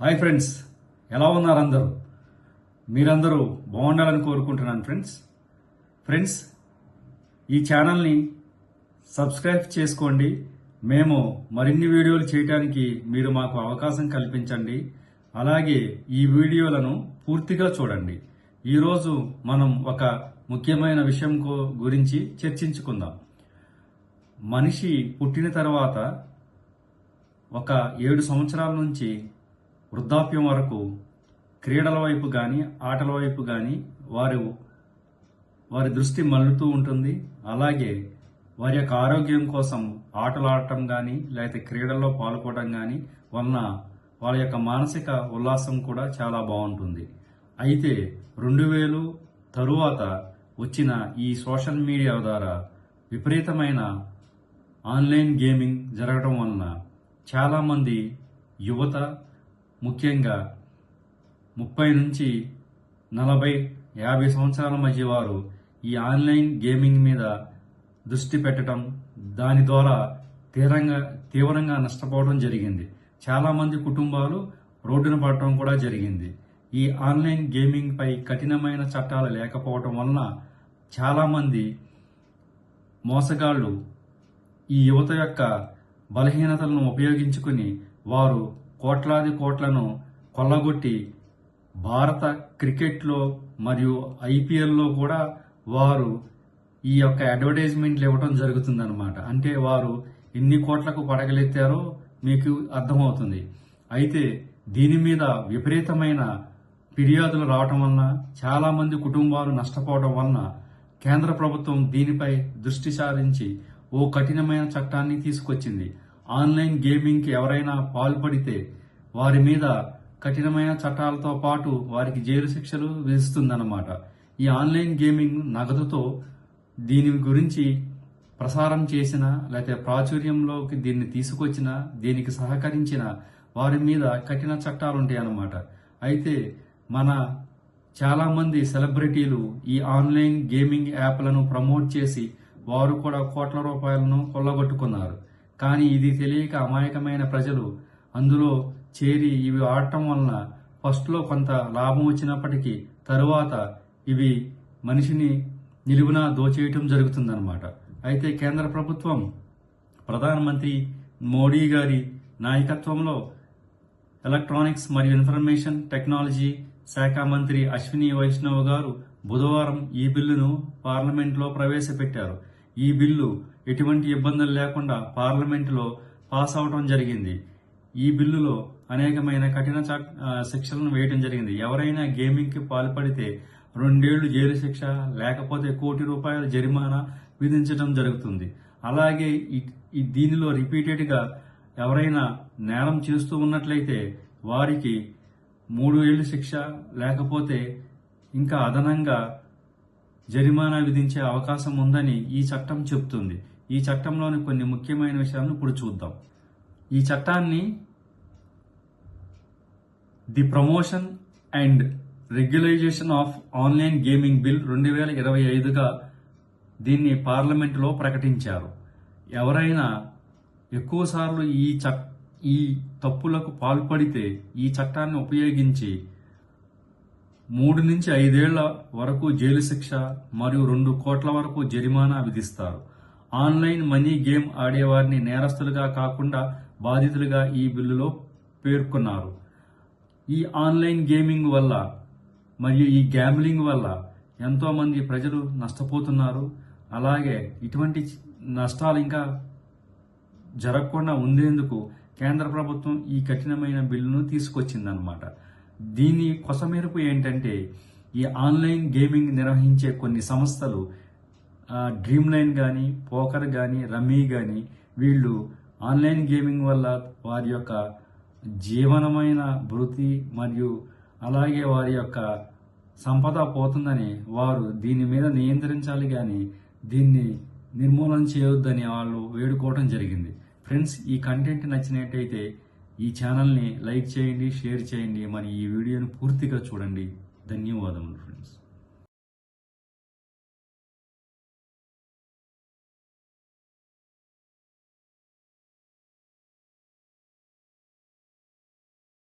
Hi friends ఎలా ఉన్నారు అందరూ? మీరందరూ బాగుండాలని కోరుకుంటున్నాను ఫ్రెండ్స్. ఫ్రెండ్స్ ఈ ఛానల్ని సబ్స్క్రైబ్ చేసుకోండి. మేము మరిన్ని వీడియోలు చేయడానికి మీరు మాకు అవకాశం కల్పించండి. అలాగే ఈ వీడియోలను పూర్తిగా చూడండి. ఈరోజు మనం ఒక ముఖ్యమైన విషయం గురించి చర్చించుకుందాం. మనిషి పుట్టిన తర్వాత ఒక ఏడు సంవత్సరాల నుంచి వృద్ధాప్యం వరకు క్రీడల వైపు కానీ ఆటల వైపు కానీ వారు వారి దృష్టి మళ్ళుతూ ఉంటుంది. అలాగే వారి యొక్క ఆరోగ్యం కోసం ఆటలు ఆడటం కానీ లేకపోతే క్రీడల్లో పాల్గొనడం కానీ వలన వాళ్ళ యొక్క మానసిక ఉల్లాసం కూడా చాలా బాగుంటుంది. అయితే రెండు వేలు తరువాత వచ్చిన ఈ సోషల్ మీడియా ద్వారా విపరీతమైన ఆన్లైన్ గేమింగ్ జరగడం వలన చాలామంది యువత ముఖ్యంగా ముప్పై నుంచి నలభై యాభై సంవత్సరాల మధ్య వారు ఈ ఆన్లైన్ గేమింగ్ మీద దృష్టి పెట్టడం దాని ద్వారా తీవ్రంగా తీవ్రంగా నష్టపోవడం జరిగింది. చాలామంది కుటుంబాలు రోడ్డున పడటం కూడా జరిగింది. ఈ ఆన్లైన్ గేమింగ్పై కఠినమైన చట్టాలు లేకపోవటం వలన చాలామంది మోసగాళ్ళు ఈ యువత యొక్క బలహీనతలను ఉపయోగించుకుని వారు కోట్లాది కోట్లను కొల్లగొట్టి భారత క్రికెట్లో మరియు ఐపీఎల్లో కూడా వారు ఈ యొక్క అడ్వర్టైజ్మెంట్లు ఇవ్వడం జరుగుతుందన్నమాట. అంటే వారు ఎన్ని కోట్లకు పడగలెత్తారో మీకు అర్థమవుతుంది. అయితే దీని మీద విపరీతమైన ఫిర్యాదులు రావటం వలన చాలామంది కుటుంబాలు నష్టపోవడం వలన కేంద్ర ప్రభుత్వం దీనిపై దృష్టి సారించి ఓ కఠినమైన చట్టాన్ని తీసుకొచ్చింది. ఆన్లైన్ గేమింగ్కి ఎవరైనా పాల్పడితే వారి మీద కఠినమైన చట్టాలతో పాటు వారికి జైలు శిక్షలు విధిస్తుందన్నమాట. ఈ ఆన్లైన్ గేమింగ్ నగదుతో దీని గురించి ప్రసారం చేసిన లేకపోతే ప్రాచుర్యంలోకి దీన్ని తీసుకొచ్చిన దీనికి సహకరించిన వారి మీద కఠిన చట్టాలు ఉంటాయి అన్నమాట అయితే మన చాలామంది సెలబ్రిటీలు ఈ ఆన్లైన్ గేమింగ్ యాప్లను ప్రమోట్ చేసి వారు కూడా కోట్ల రూపాయలను కొల్లగొట్టుకున్నారు. కానీ ఇది తెలియక అమాయకమైన ప్రజలు అందులో చేరి ఇవి ఆడటం వలన ఫస్ట్లో కొంత లాభం వచ్చినప్పటికీ తరువాత ఇవి మనిషిని నిలువున దోచేయటం జరుగుతుందన్నమాట. అయితే కేంద్ర ప్రభుత్వం ప్రధానమంత్రి మోడీ గారి నాయకత్వంలో ఎలక్ట్రానిక్స్ మరియు ఇన్ఫర్మేషన్ టెక్నాలజీ శాఖ మంత్రి అశ్విని వైష్ణవ్ గారు బుధవారం ఈ బిల్లును పార్లమెంట్లో ప్రవేశపెట్టారు. ఈ బిల్లు ఎటువంటి ఇబ్బందులు లేకుండా పార్లమెంటులో పాస్ అవడం జరిగింది. ఈ బిల్లులో అనేకమైన కఠిన శిక్షలను వేయడం జరిగింది. ఎవరైనా గేమింగ్కి పాల్పడితే రెండేళ్ళు జైలు శిక్ష లేకపోతే కోటి రూపాయల జరిమానా విధించడం జరుగుతుంది. అలాగే ఈ- దీనిలో రిపీటెడ్గా ఎవరైనా నేరం చేస్తూ ఉన్నట్లయితే వారికి మూడు ఏళ్ళు శిక్ష లేకపోతే ఇంకా అదనంగా జరిమానా విధించే అవకాశం ఉందని ఈ చట్టం చెబుతుంది. ఈ చట్టంలోని కొన్ని ముఖ్యమైన విషయాలను ఇప్పుడు చూద్దాం. ఈ చట్టాన్ని the promotion and regulation of online gaming bill రెండు వేల ఇరవై ఐదుగా దీన్ని పార్లమెంటులో ప్రకటించారు. ఎవరైనా ఎక్కువసార్లు ఈ చట్ ఈ తప్పులకు పాల్పడితే ఈ చట్టాన్ని ఉపయోగించి మూడు నుంచి ఐదేళ్ళ వరకు జైలు శిక్ష మరియు రెండు కోట్ల వరకు జరిమానా విధిస్తారు. ఆన్లైన్ మనీ గేమ్ ఆడేవారిని నేరస్తులుగా కాకుండా బాధితులుగా ఈ బిల్లులో పేర్కొన్నారు. ఈ ఆన్లైన్ గేమింగ్ వల్ల మరియు ఈ గ్యాంబ్లింగ్ వల్ల ఎంతోమంది ప్రజలు నష్టపోతున్నారు. అలాగే ఇటువంటి నష్టాలు ఇంకా జరగకుండా ఉండేందుకు కేంద్ర ప్రభుత్వం ఈ కఠినమైన బిల్లును తీసుకొచ్చిందనమాట దీని కొసమెరుపు ఏంటంటే ఈ ఆన్లైన్ గేమింగ్ నిర్వహించే కొన్ని సంస్థలు డ్రీమ్ లైన్ కానీ పోకర్ కానీ రమ్మీ కానీ వీళ్ళు ఆన్లైన్ గేమింగ్ వల్ల వారి యొక్క జీవనమైన భృతి మరియు అలాగే వారి యొక్క సంపద పోతుందని వారు దీని మీద నియంత్రించాలి కానీ దీన్ని నిర్మూలన చేయొద్దని వాళ్ళు వేడుకోవడం జరిగింది. ఫ్రెండ్స్ ఈ కంటెంట్ నచ్చినట్టయితే ఈ ఛానల్ని లైక్ చేయండి షేర్ చేయండి. మరి ఈ వీడియోని పూర్తిగా చూడండి. ధన్యవాదములు ఫ్రెండ్స్